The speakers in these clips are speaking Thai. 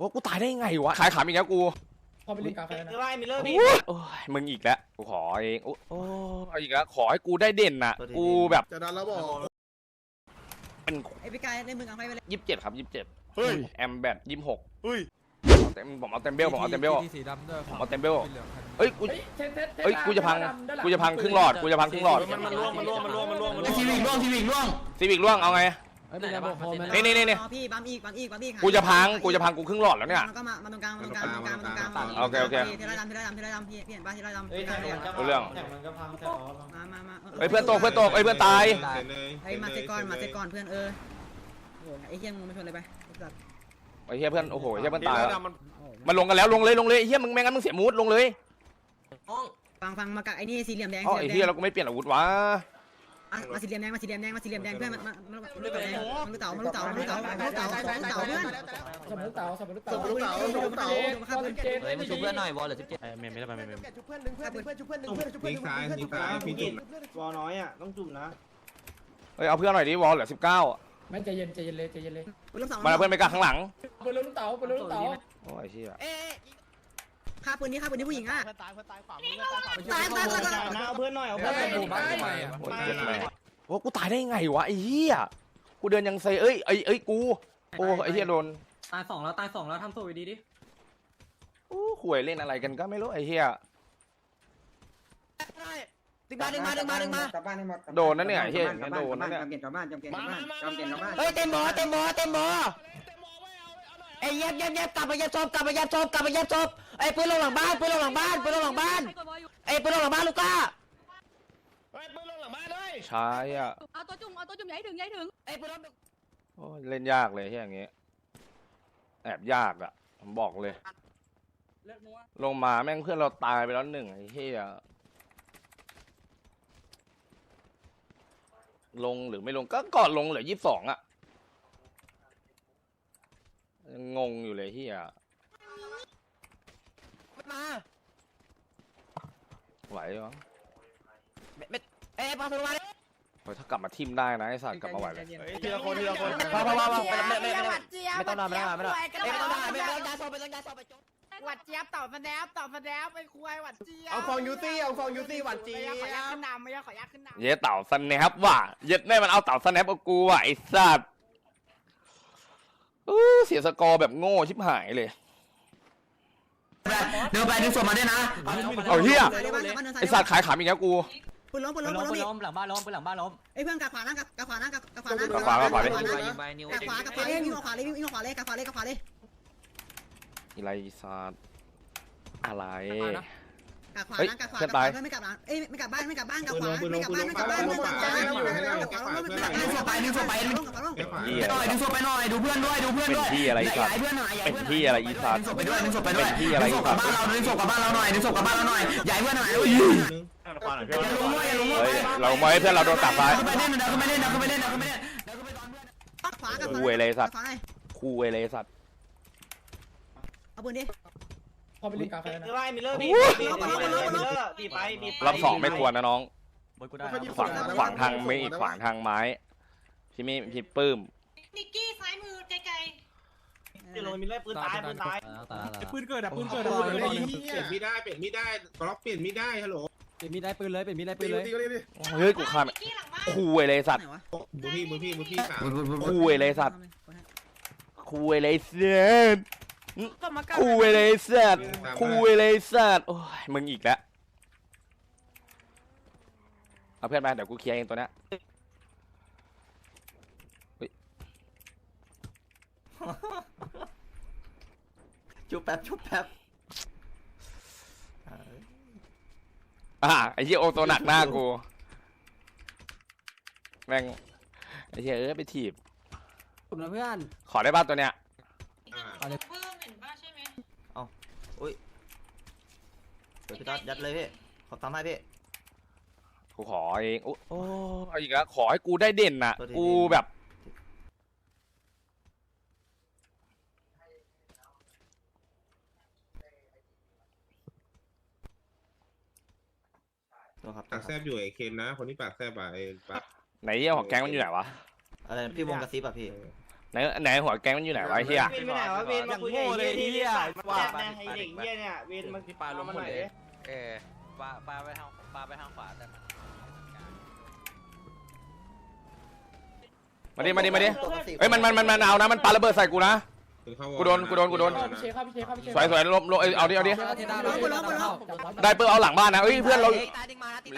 ว่ากูตายได้ไงวะขายขำอีกแล้วกูพอไปเล่นกาแฟนะไล่มิลเลอร์พี่โอ้ยมึงอีกแล้วกูขอเองโอ้โอ้เอาอีกแล้วขอให้กูได้เด่นน่ะ กูแบบจะดันแล้วบอกเป็นไอ้พี่กายในมือกลางไฟไปเลยยี่สิบเจ็ดครับยี่สิบเจ็ดเฮ้ยแอมแบตยี่สิบหกเฮ้ยเต็มผมเอาเต็มเบลผมเอาเต็มเบลที่สีดำด้วยผมเอาเต็มเบลที่หลืองคันเอ้ยกูเฮ้ยเทสเทสเทสเอ้ยกูจะพังด้านหลักูจะพังครึ่งหลอดกูจะพังครึ่งหลอดมันมันล่วงมันล่วงมันล่วงมันล่วงมันล่วงทีวีล่วงทีวีล่วงซีวิกล่วงเอาไง เอ้ยเป็นระบบโฮมไหมนี่นี่นี่นี่อ๋อพี่บัมอีกบัมอีกบัมอีกกูจะพังกูจะพังกูครึ่งหลอดแล้วเนี่ย มันก็มามาตรงกลางมาตรงกลางมาตรงกลางมาตรงกลางโอเคโอเคเทเลดำเทเลดำเทเลดำพี่พี่เห็นป่ะเทเลดำเฮ้ยเทเลดำรู้เรื่องแข่งมันก็พังแข่งมันก็พังมามามาเฮ้ยเพื่อนตกเพื่อนตกเอ้ยเพื่อนตาย เฮ้ยมาเซก่อนมาเซก่อนเพื่อนเออโอ้ยไอ้เหี้ยมึงมาชนเลยไปไอ้สัตว์ไอ้เหี้ยเพื่อนโอ้โหไอ้เหี้ยเพื่อนตายแล้แล้ววมันโอ้ยมันลงกันแล้วลงเลยลงเลยไอ้เหี้ยมึงไม่งั้นมึงเสียมูดลงเลยฟังฟังมากับไอ้นี่สี่เหลี่ยมแดงอ๋อสี่ไอ้เหลี่เหี้ยยมแดงเราก็ไม่เปลี่ยนอาวุธวะ อะมาสี่เหลี่ยมแดงมาสี่เหลี่ยมแดงมาสี่เหลี่ยมแดงเพื่อนมันมันมันมันรู้เต่ามันรู้เต่ามันรู้เต่ามันรู้เต่ามันรู้เต่ามันรู้เต่าเพื่อนสมมติเต่าสมมติเต่าสมมุติเต่าสมมุติเต่าข้าวเจนเฮ้ยมาชุบเพื่อนหน่อยวอลเหลือสิบเจ็ดเมมไม่ได้ไปเมมไม่ได้ชุบเพื่อนดึงเพื่อนดึงเพื่อนชุบเพื่อนดึงเพื่อนชุบเพื่อนยิงซ้ายยิงซ้ายพี่จุ่มวอน้อยอะต้องจุ่มนะเฮ้ยเอาเพื่อนหน่อยดิวอลเหลือสิบเก้าไม่ใจเย็นใจเย็นเลยใจเย็นเลยลูกสองมาเอาเพื่อนไปกักข้างหลังไปลุ้นเต่าไปลุ้นเต่าโอ้ยเหี้ยเอ๊ะ ฆ่าปืนนี้ฆ่าปืนนี้ผู้หญิงอะ เพื่อนตายเพื่อนตายขวาตายตายตายตาย นะเอาเพื่อนหน่อยเอาเพื่อนหน่อยโอ้บ้าทำไมอะโอ้ยเจ็บแม่ว่ากูตายได้ไงวะไอ้เหี้ยกูเดินยังเซเอ้ยไอ้เอ้ยกูโอ้ไอ้เหี้ยโดนตายสองแล้วตายสองแล้วทำสู้ดีดิโอ้ห่วยเล่นอะไรกันก็ไม่รู้ไอ้เหี้ยดึงมาดึงมาดึงมาดึงมาโดนนะเนี่ยไอ้เหี้ยอย่างเงี้ยโดนนะเนี่ยจำเปลี่ยนกลับบ้านจำเปลี่ยนกลับบ้านจำเปลี่ยนกลับบ้านเฮ้ยเต็มบอเต็มบอเต็มบอ ไอ้เย็บเย็บเย็บกลับมาเย็บศพกลับมาเย็บศพกลับมาเย็บศพไอ้ปืนลงหลังบ้านปืนลงหลังบ้านปืนลงหลังบ้านไอ้ปืนลงหลังบ้านลูกก้าใช่อะเอาตัวจุ่มเอาตัวจุ่มอย่าใหญ่ถึงอย่าใหญ่ถึงไอ้ปืนลงโอ้ยเล่นยากเลยเหี้ยอย่างเงี้ยแอบยากอะผมบอกเลยลงมาแม่งเพื่อนเราตายไปแล้วหนึ่งไอ้เหี้ยลงหรือไม่ลงก็ก่อนลงเหลือยี่สิบสองอะ ยังงงอยู่เลยเฮียมาไหวมั้งเอ้ยปาสุมาดิโอ้ยถ้ากลับมาทิมได้นะไอ้สัตว์กลับมาไหวเลยทีละคนทีละคนพอพอพอไม่ไม่ไม่ไม่ไม่ต้องนอนไม่ต้องนอนไม่ต้องไม่ต้องนอนไม่ต้องยาโซไปต้องยาโซไปจุ๊บหวัดเจี๊ยบตอบมาแนบตอบมาแนบไปคุยหวัดเจี๊ยบเอาฟองยูตี้เอาฟองยูตี้หวัดจีไม่อยากขอยักขึ้นนำไม่อยากขอยักขึ้นนำเย้เต่าสแนปว่ะเย็ดแม่มันเอาเต่าสแนปเอากูว่ะไอ้สัตว์ อู้เสียสกอร์แบบโง่ชิบหายเลย เดินไปดึงศพมาด้วยนะเอาเฮียใส่ได้บ้านกลับบ้านเดินไอ้สัตว์ขายขำอีกแล้วกูปืนล้มปืนล้มปืนล้มดิหลังบ้านล้มหลังบ้านล้มไอ้เพื่อนกับขวานะกับกับขวานะกับกับขวานะกับขวากับขวาดิกับขวากับขวากับขวาเลยวิ่งออกขวาเลยวิ่งออกขวาเลยกับขวาเลยกับขวาเลยอะไรไอ้สัตว์อะไร กับขวาเฮ้ยนะกับขวาเพื่กัอบนขตาวายเพื่อนไม่กลับหลังเอ้ยไม่กลับบ้านไม่กลับบ้านกับขวาไม่กลับบ้านไม่กลับบ้านไม่กลับบ้านไม่กลับบ้านกับขวาลงกับขวาลงกับขวาลงเฮียหน่อยดึงศพไปหน่อยดูเพื่อนด้วยดูเพื่อนเป็นด้วยที่อะไรอีสัตว์เพื่อนหน่อยเป็นที่อะไรอีสัตว์ดึงศพไปด้วยดึงศพไปด้วยเป็นที่อะไรอีดึงศสัพตกับว์บ้านเราดึงศพกับบ้านเราหน่อยดึงศพกับบ้านเราหน่อยใหญ่เพื่อนหน่อยอย่าลงด้วยอย่าลงด้วยเฮ้ยเราไม่ให้เพื่อนเราโดนตัดไปเดินไปเล่นเดินไปเล่นเดินไปเล่นเดินไปเล่นเดินไปตอนเพื่อนขวากับขวาคูเอเลยสัตว์ขวาไหนคูเอเลยสัตว์เอาปืนดิ พอไปเล่นกาแฟนะไล่มิลเลอร์พี่มิลเลอร์บีไปบีไปรอบสองไม่ควรนะน้องกูได้ขวางขวางทางไม่ขวางทางไม้พี่ไม่พี่ปื้มนิกกี้ซ้ายมือไกลจะลงมิลเลอร์ปืนตายปืนตายปืนเกิดอะปืนเปเกิดอะลี่ยนไม่ได้เปลี่ยนไม่ได้กล็อกเปลี่ยนไม่ได้ฮัลโหลเป็นมีได้ปืนเลยเป็นมีได้ปืตีนเลยตีก็เลยดิเฮ้ยกูข้ามนิกกี้หลังบ้านคูเอเลยสัตว์ไหนวะมือพี่มือพี่มือพี่สามคูเอเลยสัตว์คูเอเลย สัตว์คูเอเลยสัตว์คูเอเลยสัตว์โอ้ยมึงอีกแล้วเอาเพื่อนมาเดี๋ยวกูเคลียร์เองตัวเนี้ยชุบแป๊บชุบแป๊บอ่าไอ้เหี้ยโอตัวหนักหน้ากูแม่งไอ้เหี้ยเออไปถีบกลุ่มนะเพื่อนขอได้ป่ะตัวเนี้ย เพิ่มเห็นป่ะใช่ไหมเดี๋ยวพี่ต๊อดยัดเลยพี่ขอทำให้พี่ กูขอเองโอ้โอ้เอาอีกแล้วขอให้กูได้เด่นน่ะ ตัวดีกูแบบครับปากแซบอยู่ไอเคนนะ คนที่ปากแซบอะไอ้ปากไหนเหี้ยของแก๊งมันอยู่ไหนวะอะไรพี่วงกระซิบอะพี่ ไหนไหนหัวแก๊งมันอยู่ไหนวะไอ้เฮียวินไปไหนวะวินมาคุยกับไอ้เหี้ยที่ว่าแจ้งไอ้เด็กเหี้ยเนี่ยวินมันที่ปลายลงมาหหมน่ดอยเลดิยเออปลาปลาไปทางปลาไปทางขวาแต่มันมาดิมาดิมาดิเอ้ยมันมันมันมันเอานะมันปาระเบิดใส่กูนะกูโดนกูโดนกูโดนเข้าพี่เชเข้าพี่เชเข้าพี่เชสวยสวยลบลบเอ้ยเอาดิเอาดิได้ได้เปิ้ลเอาหลังบ้านนะเอ้ยเพื่อนเรา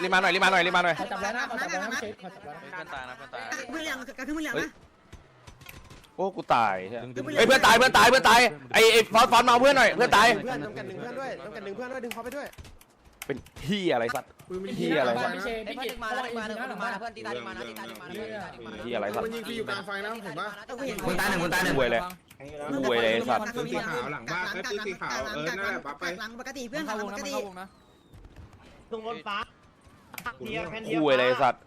รีบมาหน่อยรีบมาหน่อยรีบมาหน่อยเขาจับแล้วนะเขาจับแล้วนะพี่เชเขาจับแล้วนะเพื่อนตายนะเพื่อนตายเพื่อนเหลืองกระขึ้นเพื่อนเหลืองนะ โอ้กูตายเฮ้ยเพื่อนตายเพื่อนตายเพื่อนตายไอ้ไอ้ฟอนฟอนมาเอาเพื่อนหน่อยเพื่อนตายเพื่อนต้องกันหนึ่งเพื่อนด้วยต้องกันหนึ่งเพื่อนด้วยดึงเขาไปด้วยเป็นเฮียอะไรสัตว์ เหี้ยอะไรพี่เชพี่กิตมาแล้วมาแล้วมาแล้วเพื่อนตีตาดีมานะตีตาดีมานะเฮียอะไรสัตว์มันยิงฟรีอยู่กลางไฟนะเห็นปะมึงตายหนึ่งมึงตายหนึ่งหวยเลยหวยเลยสัตว์ปืนสีขาวหลังบ้านไอ้ปืนสีขาวเออนั่นแหละปั๊บไปหลังปกติเพื่อนหเข้าลัวงงปนะกมันติเข้าวงนะตรงรถฟ้าเทียแผ่นเทียหวยเลยสัตว์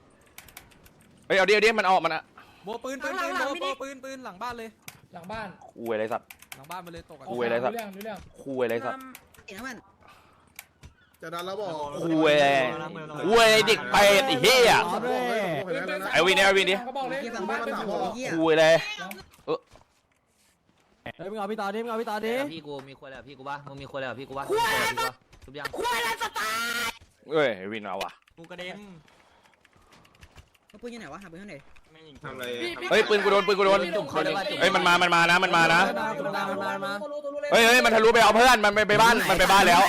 เฮ้ยเอาดิเอาดิมันออกมันอะ โบปืนปืนปืนโบโบปืนปืนหลังบ้านเลย หลังบ้านหวยเลยสัตว์ หลังบ้านมันเลยตกอะหวยอะไรสัตว์ เรื่องเรื่องหวยเลยสัตว์เห็นไหมมันจะดันแล้วบอกหวยหวยเด็กเป็ดไอ้เหี้ย ไอ้วินไอ้วินดิ เขาบอกเลยเกี่ยวกับบ้าบ้านนเป็นเป็นหัวเหี้ยหวยเลยเฮ้ยมึงเอาพี่ต่อดิมึงเอาพี่ต่อดิพี่กูมีคนแล้วพี่กูปะมึงมีคนแล้วพี่กูปะทุบยังเอ้ยไอ้วินเอาว่ะกูกระเด็นเขาปืนยังไหนวะหาปืนที่ไหน ทำอะไรเฮ้ยปืนกูโดนปืนกูโดนเฮ้ยมันมา มันมานะ มันมานะ เฮ้ยเฮ้ยมันทะลุไปเอาเพื่อนมันไปไปบ้านมันไปบ้านแล้ว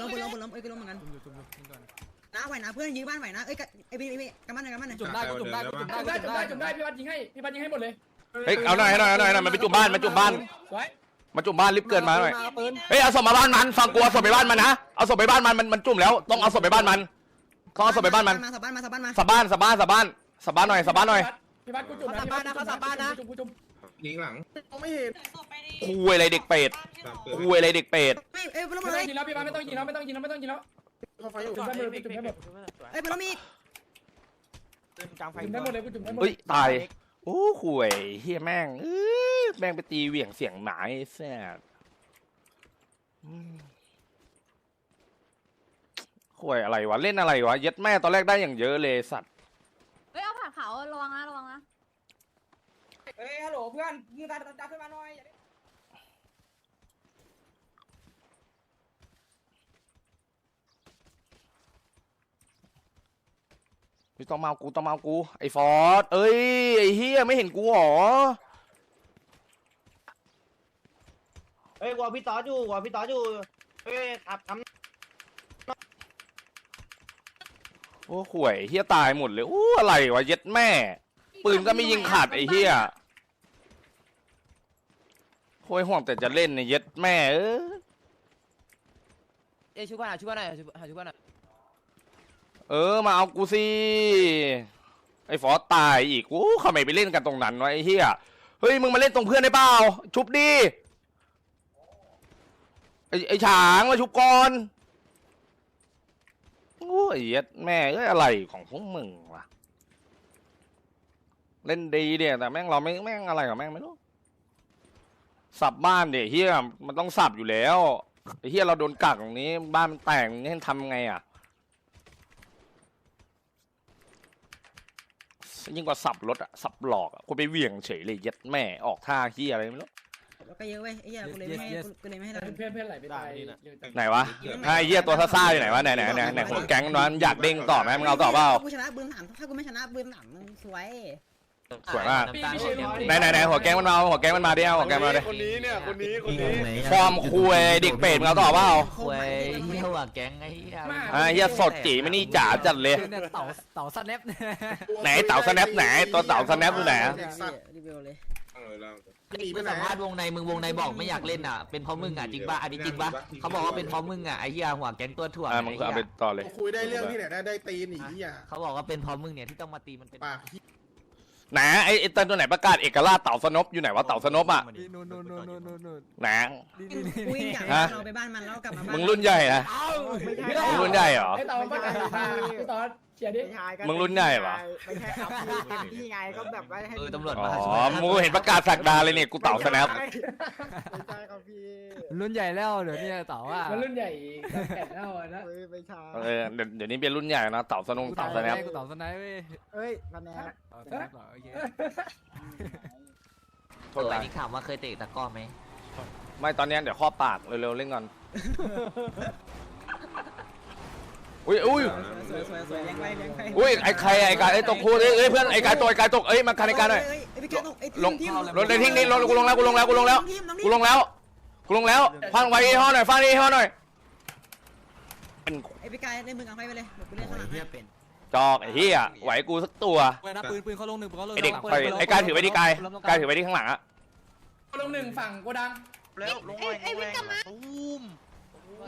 ล้มล้มล้มเอ้ยก็ล้มเหมือนกันนะไหวนะเพื่อนยื้อบ้านไหวนะเอ้ยไอ้พี่ไอ้พี่กำมันหน่อยกำมันหน่อยจุ่มได้กูจุ่มได้กูจุ่มได้จุ่มกูได้จุ่จุ่มมได้ได้จุ่มได้พี่วัดยิงให้พี่วัดยิงให้หมดเลยเฮ้ยเอาหน่อยให้หน่อยให้หน่อยให้หน่อยมันไปจุ่มบ้านมันจุ่มบ้านสวยมันจุ่มบ้านรีบเกินมาหน่อยปืนเฮ้ยเอาศพมาบ้านมันฟังกูเอาศพไปบ้านมันนะเอาศพไปบ้านมันมันมันจุ่มแล้วต้องเอาศพไปบ้านมันต้องเอาศพไปบ้านมันมาสับบ้านมาสับบ้านมาสับบ้านสับบ้านสับบ้าน สับบ้านหน่อยสับบ้านหน่อยพี่วัดกูจุ่มจุ่มกูจุ่มยิงหลังคุยอะไรเด็กเป็ดคุยอะไรเด็กเป็ดเฮ้ยเอ้ยล้มไม่เลต้อยงยิงแล้วพี่วัดไม่ต้องยิงแล้วไม่ต้องยิงแล้วไม่ต้องยิงแล้วเขาไฟอยู่จุ่มได้หมดจุ่มได้หมดเอ้ยล้มอีกจุ่มได้หมดเลยกูจุ่มได้หมดเฮ้ยตายโอ้คุยเฮียแม่งเออแม่งไปตีเหวี่ยงเสียงหมาไอ้แซ่บอืมคุยอะไรวะเล่นอะไรวะเย็ดแม่ตอนแรกได้อย่างเยอะเลยสัตว์ เฮ้ยเอาผ่านเขาระวังนะระวังนะเฮ้ยฮัลโหลเพื่อนยืนตาตาขึ้นมาหน่อยไม่ต้องมาเอากูต้องมาเอากูไอ้ฟอร์ดเอ้ยไอ้เฮียไม่เห็นกูหรอเฮ้ยวัวพี่ต่ออยู่วัวพี่ต่ออยู่เฮ้ยขับทำ โอ้ข่วยเฮียตายหมดเลยอู้อะไรวะเย็ดแม่ ปืนก็ไม่ยิงขาดไอ้เฮียโอยห่วงแต่จะเล่นเนี่ยเย็ดแม่เออเอ้ยช่วยกันหน่อยช่วยกันหน่อยช่วยช่วยกันหน่อยเออมาเอากูสิไอ้ฟอสตายอีกอู้เขาไม่ไปเล่นกันตรงนั้นวะไอ้เฮียเฮ้ยมึงมาเล่นตรงเพื่อนได้เปล่าชุบดิไอ้ไอ้ฉางมาชุบก่อนโอ้ ยเย็ดแม่เอ้ยอะไรของพวกมึงวะเล่นดีเนี่ยแต่แม่งเราไม่แม่งอะไรกับแม่งไม่รู้สับบ้านเดี๋ยเฮียมันต้องสับอยู่แล้วเฮียเราโดนกักตรงนี้ บ้านมันแตกนี่ทำไงอะยิ่งกว่าสับรถอะสับหลอกอะกูไปเหวี่ยงเฉยเลยเยัดแม่ออกท่าขี้ยอะไรไม่รู้ ก็เยอะเว้ยไอ้เหี้ยกูเลยไม่ให้กูเลยไม่ให้เราเพื่อนเพื่อนไหลไปตายไหนวะไอ้เหี้ยตัวซ่าๆอยู่ไหนวะไหนไหนไหนไหนหัวแก๊งนั้นอยากเด้งต่อไหมมึงเอาต่อเปล่า กูชนะปืนสามถ้ากูไม่ชนะปืนสามมึงสวย สวยมากไหนไหนไหนหัวแก๊งมันมาเอาหัวแก๊งมันมาดิเอาหัวแก๊งมันมาดิคนนี้เนี่ยคนนี้คนนี้ฟอร์มคุยเด็กเป็ดมึงเอาต่อเปล่าควยเหี้ยหัวแก๊งไอ้เหี้ยอ่าเหี้ยสดจีไม่นี่จ๋าจัดเลย เนี่ยเต่าเต่าสแนปเนี่ยไหนเต่าสแนปไหนตัวเต่าสแนปอยู่ไหนอะ รีวิวเลย หนีไปมึงไหนสัมภาษณ์วงในมึงวงในบอกไม่อยากเล่นอะเป็นเพราะมึงอะจริงป่ะอันนี้จริงป่ะเขาบอกว่าเป็นเพราะมึงอะไอ้เหี้ยหัวแก๊งตัวถ่วงอ่ามึงก็เอาไปต่อเลย คุยได้เรื่องที่ไหนได้ได้ตีนอีกที่อะเขาบอกว่าเป็นเพราะมึงเนี่ยที่ต้องมาตีมันเป็นปากไหนไอ้ไอ้ตัวตัวไหนประกาศเอกราชเต่าสนบอยู่ไหนวะเต่าสนบอะนู่นนู่นนู่นนู่นนู่นนู่นไหนกูยิ่งอยากเราไปบ้านมันแล้วกลับมาบ้านมึงรุ่นใหญ่นะมึงรุ่นใหญ่เหรอ ไอ้ต่อประกาศพี่ต่อ เขียนดิมึงรุ่นใหญ่เหรอไม่ใช่ครับพี่เป็นพี่ไงก็แบบว่าให้เออตำรวจ อ๋มาอมึงเห็นประกาศสักดาเลยเนี่ยกูเต่าสแนปไม่ใช่ครับพี่รุ่นใหญ่แล้วเดี๋ยวนี้เต่าอะมันรุ่นใหญ่แก่แล้วนะ เฮ้ยไม่ใช่เออเดี๋ยวเดี๋ยวนี้เป็นรุ่นใหญ่นะเต่าสนงเต่าสแนปกูเต่าสแนปเว้ยเอ้ยคะแนนเต่าสแนปเหรอโอเคษตายนี่ถามว่าเคยเตะตะก้อไหมไม่ตอนเนี้ยเดี๋ยวข้อปากเร็วๆเล่นก่อน อุ้ยอุ้ยสวยสวยสวยแรงไปแรงไปอุ้ยไอ้ใครไอ้กายไอ้ตกพูดเอ้ยเอ้ยเพื่อนไอ้กายตกไอ้กายตกเอ้ยมาคันไอ้กายหน่อยไอ้พี่แกตกไอ้ลงทีมรถเลยทิ้งนี่รถกูลงแล้วกูลงแล้วกูลงแล้วกูลงแล้วกูลงแล้วฟังไว้ยี่ห้อหน่อยฟังยี่ห้อหน่อยเป็นไอ้พี่กายในมึงเอาไปไปเลยเดี๋ยวกูเล่นข้างหลังให้จอกไอ้เหี้ยไหวกูสักตัวเว้ยนะปืนปืนเขาลงหนึ่งปืนเขาลงไอ้เด็กไอ้ไอ้กายถือไว้ที่กายกายถือไว้ที่ข้างหลังอะลงหนึ่งฝั่งโกดังแล้วลงไปไอ้วิ่งกลับมา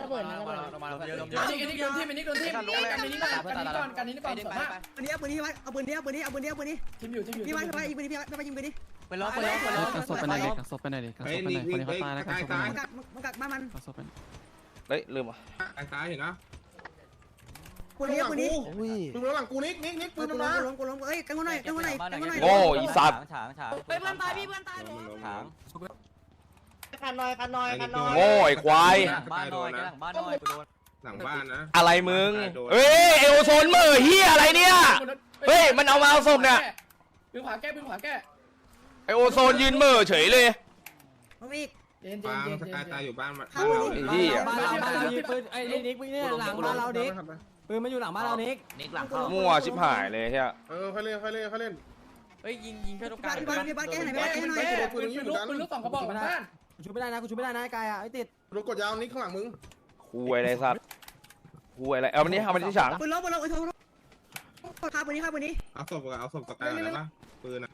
ระเบิดนะระเบิดอันนี้อันนี้โดนทีมอันนี้โดนทีมกันนี้ก่อนกันนี้ก่อนกันนี้ก่อนสองห้าปืนนี้เอาปืนนี้ไว้เอาปืนนี้เอาปืนนี้เอาปืนนี้เอาปืนนี้ทีมอยู่ทีมอยู่พี่ไว้พี่ไว้ยิงปืนนี้พี่ไว้พี่ไว้ยิงปืนนี้ไปล็อกไปล็อกไปล็อกกักศพไปหน่อยดิกักศพไปหน่อยดิกักเฮ้ศยพไปหนี่น่อยนี่คนนี้เขาเฮ้ยตายแล้วกัตากยศพไปตายหน่อยมึงกักมึงกักบ้านมันกักศพไปหน่อยเฮ้ยลืมอะตายตายเห็นนะปืนนี้ปืนนี้มึงรถหลังกูนิกนิกนิกปืปืนนมันล้มามกูล้มกูล้มเอ้ยกันกูหน่อยกันกูหน่อยกันกูหน่อยโง่อีสัตว์เฮ้ยเพื่อนตายพี่เพื่อนตาย กันหน่อยกันหน่อยกันหน่อยโง่ไอ้ควาย บ้านหน่อยหลังบ้านหน่อยหลังบ้านนะ อะไรมึงเฮ้ยเอโอโซนมือเฮียอะไรเนี่ย เฮ้ยมันเอามาเอาศพเนี่ย ปืนขวาแก้ปืนขวาแก้ไอโอโซนยืนมือเฉยเลยมึงอีก เย็นเย็ฟานร์มเย็นสกายตายอยู่บ้านบ้านเข้าเราดิไอ้เหี้ย บ้านเราบ้านเรายิงปืนไอ้นิกปืนเนี่ยหลังบ้านเรานิกปืนมันอยู่หลังบ้านเรานิกนิกหลังเข้ามั่วชิบหายเลยเฮียเออค่อยเล่นค่อยเล่นค่อยเล่นเฮ้ยยิงยิงแค่ตรงกพี่ลาบ้างนพี่บ้านพี่บ้านแก้ไหนพี่แก้บ้านแก้ปืนหน่อยแก้ปืนลุกปืนลุกสองกระบอกหลังบ้าน กูช่วยไม่ได้นะกูช่วยไม่ได้นะไอ้กายอะไอ้ติดรถกดยาวนิกข้างหลังมึงคุยอะไรสัตว์คุยอะไรเอามันนี้เอามันที่ฉางปืนล้มปืนล้มไอ้โทษฆ่าปืนนี้ฆ่าปืนนี้เอาศพเอาศพสกายอะไรปะปืนอะ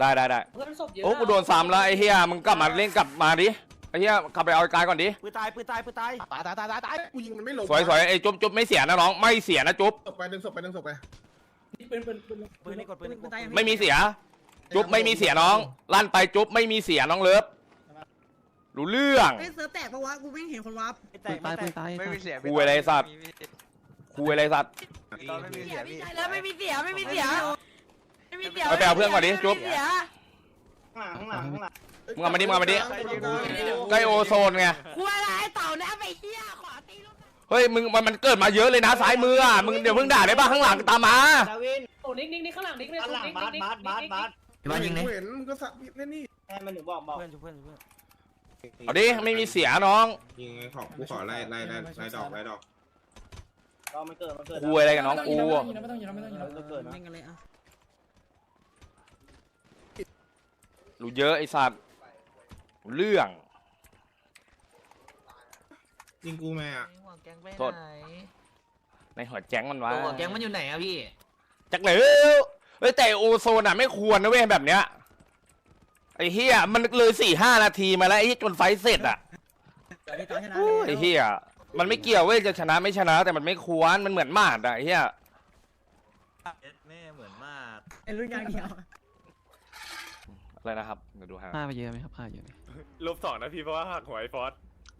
ได้ได้ได้เพื่อนศพเยอะโอ้กูโดนซ้ำแล้วไอ้เฮียมึงกลับมาเล่นกลับมาดิไอ้เฮียกลับไปเอาไอ้กายก่อนดิปืนตายปืนตายปืนตายตายตายตายตายตายกูยิงมันไม่ลงสวยสวยไอ้จุ๊บจุ๊บไม่เสียนะน้องไม่เสียนะจุ๊บศพไปดึงศพไปดึงศพไปปืนปืนปืนปืนนี่กดปืนนี่กปืดนตายยังไม่มีเสีย จุ๊บไม่มีเสียน้องลั่นไปจุ๊บไม่มีเสียน้องเลิฟ รู้เรื่อง ไอ้เซิร์ฟแตกปะวะกูไม่เห็นคนวาร์ปแตปืกนตายปืนตายไม่มีเสียงคุยอะไรสัตว์ คุยอะไรสัตว์ตอนไม่มีเสียงพี่แล้วไม่มีเสียไม่มีเสียไม่มีเสียเอาไปเอาเพื่อนก่อนดิจุ๊บไม่มีเสียข้างหลังข้างหลังข้างหลังมึงเอามาดิมึงเอามาดิใกล้โอโซนไงกูอะไรเต่านะไปเหี้ยขวาตีลูกเฮ้ยมึงมันมันเกิดมาเยอะเลยนะซ้ายมืออะมึงเดี๋ยวเพิ่งด่าได้ป่ะข้างหลังตามมาดาวินโอ้นิกนิกนิกข้างหลังนิกเนี่ยข้างหลังนิกบาสนิกบาสบาสบาสพี่บ้านยิงเลยเห็นมึงก็สับเล่นนี่แค่มันถึงบอกบอกเพื่อนช่วยเพื่อนช่วยเพื่อน เอาดิไม่มีเสียน้องยิงไอ้ขอบกูขอไล่ไล่ไล่ไล่ดอกไล่ดอกเรามันเกิดมันเกิดคุยอะไรกับน้องกูไม่ต้องยิงนะไม่ต้องยิงนะไม่ต้องยิงนะมันเกิดนะเล่นกันเลยอะรู้เยอะไอ้สัตว์รู้เรื่อง ยิงกูแม่อะโทษในหัวแจ้งมันวะตัวแก๊งมันอยู่ไหนอะพี่ จักเลยเฮ้ยแต่โอโซนอะไม่ควรนะเว้ยแบบเนี้ยไอ้เฮียมันเลยสี่ห้านาทีมาแล้วไอ้เหี้ยจนไฟท์เสร็จอะพี่ต่อชนะโอ้ยไอ้เฮียมันไม่เกี่ยวเว้ยจะชนะไม่ชนะแต่มันไม่ควรมันเหมือนหมาดอะไอ้เฮียแม่เหมือนมากไอ้รุ่นยางเดียวอะไรนะครับเดี๋ยวดูฮะฆ่าไปเยอะไหมครับฆ่าเยอะไหมลบสองนะพี่เพราะว่าหักหัวไอ้ฟอส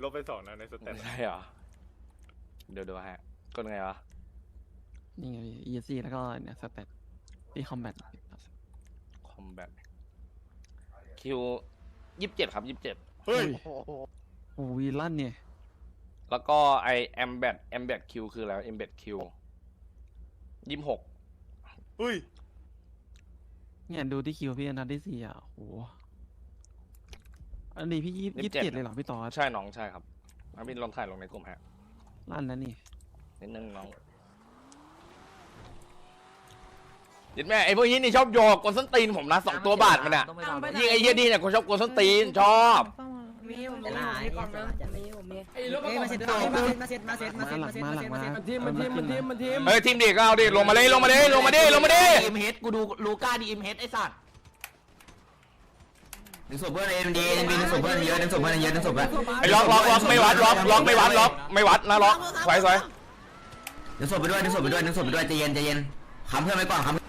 ลบไปสองนะในสแตนใช่เหรอเดี๋ยวดูฮะกดไงวะนี่ไงพี่ ESC แล้วก็เนี่ยสเตตที่คอมแบทคอมแบท คิวยี่สิบเจ็ดครับยี่สิบเจ็ดเฮ้ย โอ้วีลั่นเนี่ย แล้วก็ไอแอมแบทแอมแบทคิวคืออะไรแอมแบทคิวยี่สิบหกอุ้ย เนี่ยดูที่คิวพี่นัดที่สี่อะโห อันนี้พี่ยี่ยี่สิบเจ็ดเลยเหรอพี่ต่อใช่น้องใช่ครับมาพี่ลองถ่ายลงในกลุ่มฮะลั่นนะนี่นิดนึงน้อง ยิดแม่ไอ้พวกนี้นี่ชอบโยกกวนส้นตีนผมนะสองตัวบาทมันอะต้องไปรอ ยิ่งไอ้เหี้ยนี่เนี่ยคนชอบกวนส้นตีนชอบมีผมมีผมมีกล่องนึงจะมีผมมีไอ้รถกระเอ้ยบะมาเสร็จมาเสร็จมาเสร็จมาเสร็จมาเสร็จมามาหเสลัร็งจมามาเสร็จหลัมางเสร็จมามาเสร็จมันทีมมันทีมมันทีมเฮ้ยทีมดิก็เอาดิลงมาเลยลงมาเลยลงมาดิลงมาดิอิมเฮดกูดูลูก้าดีอิมเฮดไอ้สัตว์ดึงศพเพื่อนเอ็นดีเอ็นดีดึงศพเพื่อนเยอะดึงศพเพื่อนเยอะดึงศพเพื่อนไอ้ล็อกล็อกล็อกไม่วัดล็อกล็อกไม่วัดล็อกไม่วัดนะล็อกสวยสวยดึงศพไปด้วยดึงศพไปด้วยดึงศพไปด้วยใจเย็นใจเย็นคำเพื่อนไว้ก่อนคำ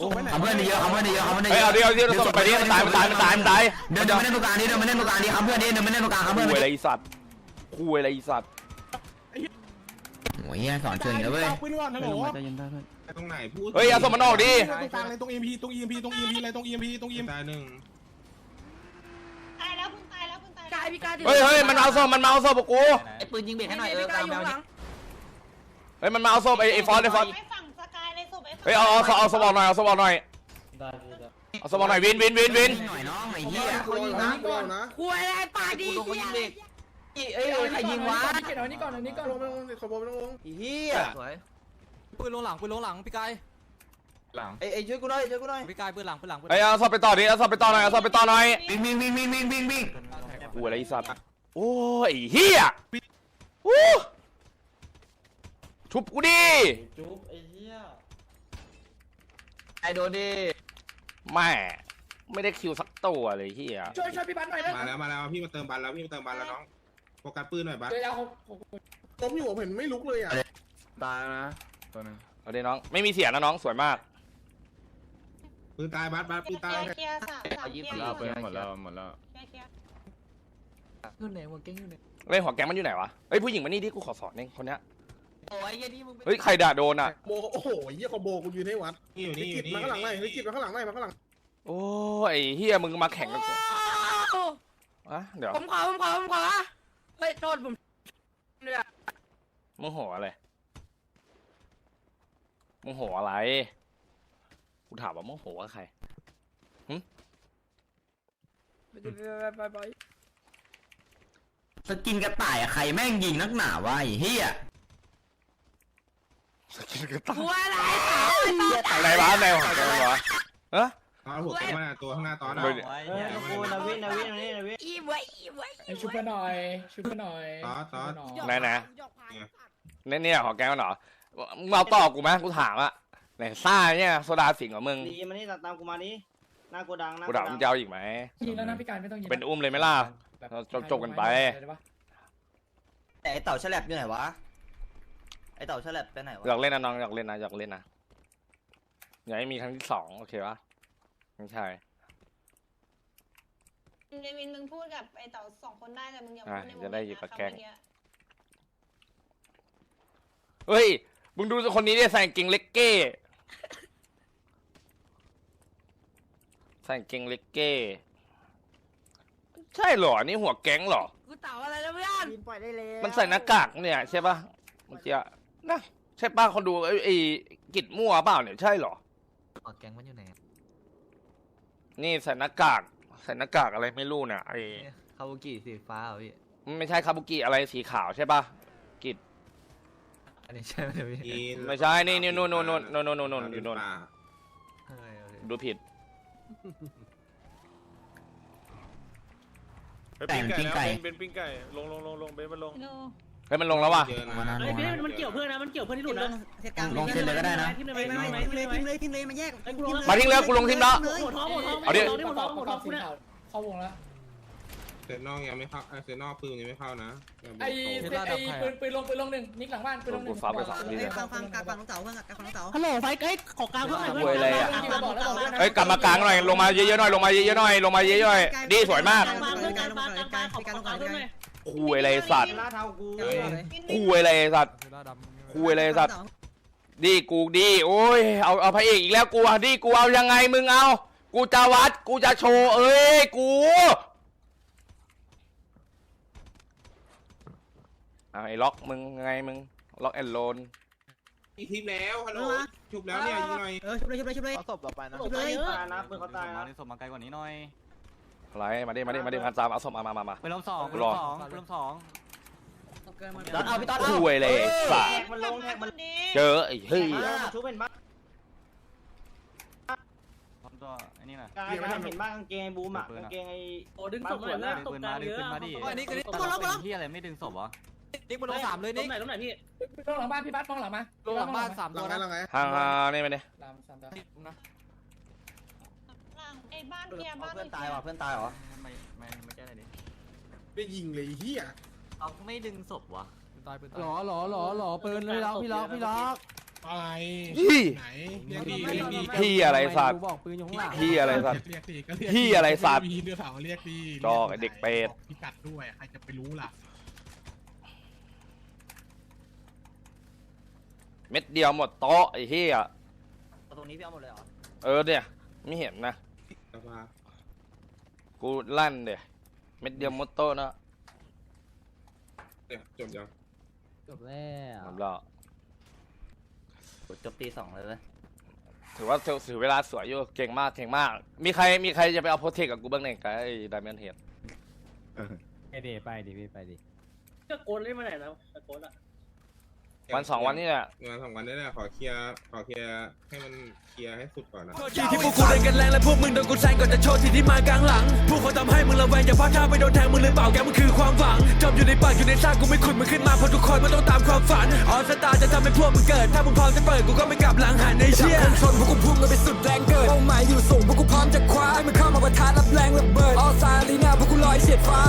คำเพื่อนเยอะคำเพื่อนเยอะคำเพื่อนเยเฮ้ยอะเอาดิเอาดิเราส่งไปดิมันตายมันตายมันตายมันตายเดินเดินมาเล่นตรงกลางดิเดินมาเล่นตรงกลางดิคำเพื่อนดิเดินมาเล่นตรงกลางคำเพื่อนคุยดิอะไรอีสัตว์คุยอะไรอีสัตว์โอ้ยสอนเชิงอีกแล้วเว้ยปืนก่อนฮัลโหลลงมาใจเย็นได้ด้วยตรงไหนพูดเฮ้ยเอาส่งมันออกดิตรงกลางเลยตรง EMP ตรง EMP ตรง EMP เลยตรง EMP ตรง EMP ตายหนึ่งตายแล้วเพิ่งตายแล้วเพิ่งตายกายพี่กายเฮ้ยเฮ้ยมันมาเอาศพมันมาเอาศพกูไอ้ปืนยิงเบรกให้หน่อยเออพี่กายอยู่แมวหลัดิงเฮ้ยมันมาเอาศพไอ้ไอ้ฟอนไอ้ฟอนไอ้ฝั่งสกาย เลยศพไอ้ฝั่งเฮ้ยเอาเอาเอาศพออกหน่อยเอาศพออกหน่อยเอาสมองหน่อยวินวินวินวินหน่อยน้องไอ้เหี้ยเขายิงนะก่อนนะคุยอะไรปากดีเหี้ยเอ้ยใครยิงวะเก็บเอานี้ก่อนเอานี้ก่อนลงไม่ลงขบวนไม่ต้องลงไอ้เหี้ยสวยปืนลงหลังปืนลงหลังพี่กายหลังไอ้ไอ้ช่วยกูหน่อยช่วยกูหน่อยพี่กายปืนหลังปืนหลังปืนไอ้ยเอาสอบไปต่อดิเอาสอบไปต่อหน่อยเอาสอบไปต่อหน่อยวิ่งวิ่งวิ่งวิ่งวิ่งวิ่งวิ่งกูอะไรไอ้สัตว์โอ้ยเฮียโอ้ชุบกูดิจุ๊บไอ้เหี้ยไอ้ โดนดิแม่ไม่ได้คิวสักตัวเลยเฮียช่วยช่วยพี่บัตหน่อยนะมาแล้วมาแล้วพี่มาเติมบัตรแล้วพี่มาเติมบัตรแล้วน้องโฟกัสปืนหน่อยบัตรเดี๋ยวเอาผมอยู่ผมเห็นไม่ลุกเลยอะตายนะตัวนึงเอาดิน้องไม่มีเสียงนะน้องสวยมากปืนตายบัตรบัตรปืนตายเคลียร์สามสามเคลียร์เราไปหมดแล้วหมดแล้วเคลียร์เคลียร์อยู่ไหนหัวเก่งอยู่ไหนเล่นหัวแก๊งมันอยู่ไหนวะเอ้ยผู้หญิงมานี่ดิกูขอสอนเองคนเนี้ย โอ้ยไอ้นี่มึงเฮ้ยใครด่าโดนอะ โบโอ้โหเยี่ยคอโบกูยืนให้วัดนี่อยู่นี่อยู่นี่มาข้างหลังหน่อยลิกิตมาข้างหลังหน่อยมาข้างหลังโอ้ยไอ้เฮียมึงมาแข่งกับกูอะเดี๋ยวผมขอผมขอผมขอเฮ้ยโทษผมมึงโหอะไรมึงโหอะไรกูถามว่ามึงโหกับใครไปไปไปสกินกระต่ายอะใครแม่งยิงนักหนาวะไอ้เหี้ย สกินกระต่ายกลัวอะไรไหนวะไหนหัวแก๊งวะเอะเอาหัวแกมาตัวข้างหน้าตอนนะเฮ้ยตะกูนาวินนาวินนาวินนาวินอีไว้อีไว้ชุบไปหน่อย ชุบไปหน่อยไหนไหนเนี่ยเนี่ยหัวแก๊งมันเหรอมึงมาเอาต่อกูไหมกูถามอะไหนซ่าเนี่ยโซดาสิงห์ของมึงดีมานี่ตามกูมานี่หน้าโกดังหน้ากูถามมึงจะเอาอีกไหม ยิงแล้วนะพี่การไม่ต้องยิงเป็นอุ้มเลยไหมล่ะเราจบๆกันไปแต่ไอ้เต่าฉลับอยู่ไหนวะ ไอ้เต่าฉลับไปไหนวะอยากเล่นนะน้องอยากเล่นนะอยากเล่นนะอย่าให้มีครั้งที่สองโอเคปะไม่ใช่เดวินมึงพูดกับไอ้เต่าสองคนได้แต่มึงอย่าอะพูดในวงจะได้เล็บหยิบนะตะแกรงคำเมื่อเฮ้ยมึงดูคนนี้ดิใส่กางเกงเล็กเก้ใส่กางเกงเล็กเก้ใช่เหรอ นี่หัวแก๊งเหรอกูเต่าอะไรนะเพื่อนบินปล่อยได้แล้วมันใส่หน้ากากเนี่ยใช่ปะเมื่อกี้อะ นะใช่ป้าเขาดูไอ้ไอ้กิดมั่วเปล่าเนี่ยใช่เหรอหัวแก๊งมันอยู่ไหนนี่ใส่หน้ากากใส่หน้ากากอะไรไม่รู้เนี่ยไอ้คาบุกิสีฟ้าเหรอพี่ ไม่ใช่คาบุกิอะไรสีขาวใช่ปะกิดอันนี้ใช่ไหมพี่ไม่ใช่นี่นี่นู่นนู่นนู่นนู่นนู่นนู่นนู่นอยู่นู่นดูผิดไปปิ้งไก่แล้วเป็นปิ้งไก่ ลงลงลงลงเบนมันลงดู เฮ้ยมันลงแล้วว่ะ เยอะนะมันเกี่ยวเพื่อนนะมันเกี่ยวเพื่อนที่หลุดนะเซตกลางลงเส้นเลยก็ได้นะทิมเลยไม่ไม่ไม่ทิ้งเลยทิ้งเลยทิ้งเลยมาแยกมาทิ้งแล้วกูลงทิ้งแล้วหัวท้องหัวท้องเอาดิหัวท้องหัวท้องสีคุณอะขาวเข้าวงแล้วเซนนอกยังไม่เข้าเซนนอกปืนยังไม่เข้านะไอ้เซตไอ้ปืนปืนลงปืนลงหนึ่งนิกหลังบ้านปืนลงหนึ่งฟ้าไปสองทีเฮ้ยฟังฟังกลางฝั่งน้องเต๋าเพื่อนกลางฝั่งน้องเต๋าฮัลโหลไฟเอ้ยขอกลางเพื่อนหน่อยคุยอะไรอะกลางฝั่งน้องเต๋าเฮ้ยกลับมากลางหน่อยลงมาเยอะๆหน่อยลงมาเยอะๆหน่อยลงมาเยอะๆหน่อยดีสวยมากกลางฝั่งเพื่อนกลางฝั่งกลางฝั่งขอกลางเพื่อนหน่อย คุยอะไรสัตว์หน้าเท้ากูคุยอะไรสัตว์คุยอะไรสัตว์ดีกูดีโอ้ยเอาเอาพระเอกอีกแล้วกูอะดีกูเอายังไงมึงเอา กูจะวัดกูจะโชว์เอ้ยกูเอาไอ้ล็อกมึงไงมึงล็อกแอนโลนมีทีมแล้วฮัลโหลชุบแล้วเนี่ยยิงหน่อยเออชุบเลยชุบเลยชุบเลยเอาศพต่อไปนะชุบเลยตายนะปืนเขาตายนะศพมาไกลกว่านี้หน่อย อะไรมาดิมาดิมาดิมาตามเอาศพมามามามาปืนลมสองปืนรลอมสองปืนลมสองตอนเอาพี่ตอนเอาคุยเลยสัตแท็ว์กมันลงแท็กมันดีเจอไอ้เฮ้ยมันชุบเป็นบ้าพร้อมตัวไอ้นี่นะกายกายเห็นบ้างกางเกงไอ้บูมอะกางเกงไอ้โอ้ดึงศพหน่อยนะดึงตกปืนกลามางดึเยงอะปืนมาดิอันนี้ก็เป็นที่อะไรไม่ดึงศพวะนิกปืนลมสามเลยตรนิงกไหนตรงไหนพี่ลงหลังบ้านพี่บัสมองหลังมาลงหลังบ้านสามหลัตังวไงนะหลังไงห่างห่างนี่มาดิลา มสามตัวนะหลังไอ้บ้านเคลียร์บ้านเพื่อนตายว่ะเพื่อนตายเหรอไม่ไม่ไม่แก้อะไรดิไม่ยิงเลยเฮียเอาไม่ดึงศพวะปืนตายปืนตายหล่อหล่อหล่อหล่อปืนเลยล็อกพี่ล็อกพี่ล็อกอะไรพี่ไหนเรียกดีเรียกดีพี่อะไรสัตว์บอกปืนอยู่ข้างหลังพี่อะไรสัตว์เรียกดีก็เรียกพี่อะไรสัตว์พี่เดือดเผาเรียกดีจอกไอ้เด็กเป็ดพิกัดด้วยใครจะไปรู้ล่ะเม็ดเดียวหมดโต๊ะไอ้เหี้ยตรงนี้พี่เอาหมดเลยเหรอ เออเนี่ย ไม่เห็นนะ แต่ว่ากูลั่นเดี๋ยเม็ดเดียวหมดโต๊ะนะเนี่ยจบยังจบแล้วหมดแล้วจบตีสองเลยเว้ยถือว่าถือเวลาสวยอยู่เก่งมากเก่งมาก มีใครมีใครจะไปเอาโพเทคกับกูบ้างเนี่ยกับไอ้ไดมอนเฮดไอเดไปดิพี่ไปดิก็โกนเล่นมาไหนแล้วโกนอะ วันสองวันนี่แหละ งานสองวันนี้แหละขอเคลียร์ขอเคลียร์ให้มันเคลียร์ให้สุดก่อนนะที่ที่พวกกูเล่นกันแรงและพวกมึงโดนกูแซงก่อนจะโชว์ที่ที่มากลางหลัง พวกเขาทำให้มึงระแวงอย่าพลาดท่าไปโดนแทงมึงหรือเปล่าแกมันคือความหวังจมอยู่ในปากอยู่ในซากกูไม่ขุดมึงขึ้นมาเพราะทุกคนมันต้องตามความฝันออสตาจะทำให้พวกมึงเกิด ถ้ามึงพร้อมจะเปิดกูก็ไม่กลับหลังหันในเชี่ยชนพวกกูพุ่งกันไปสุดแรงเกิดเป้าหมายอยู่สูงพวกกูพร้อมจะคว้าให้มันเข้ามาประทะรับแรงระเบิดออสตาลีนาพวกกูลอยเฉียดฟ้า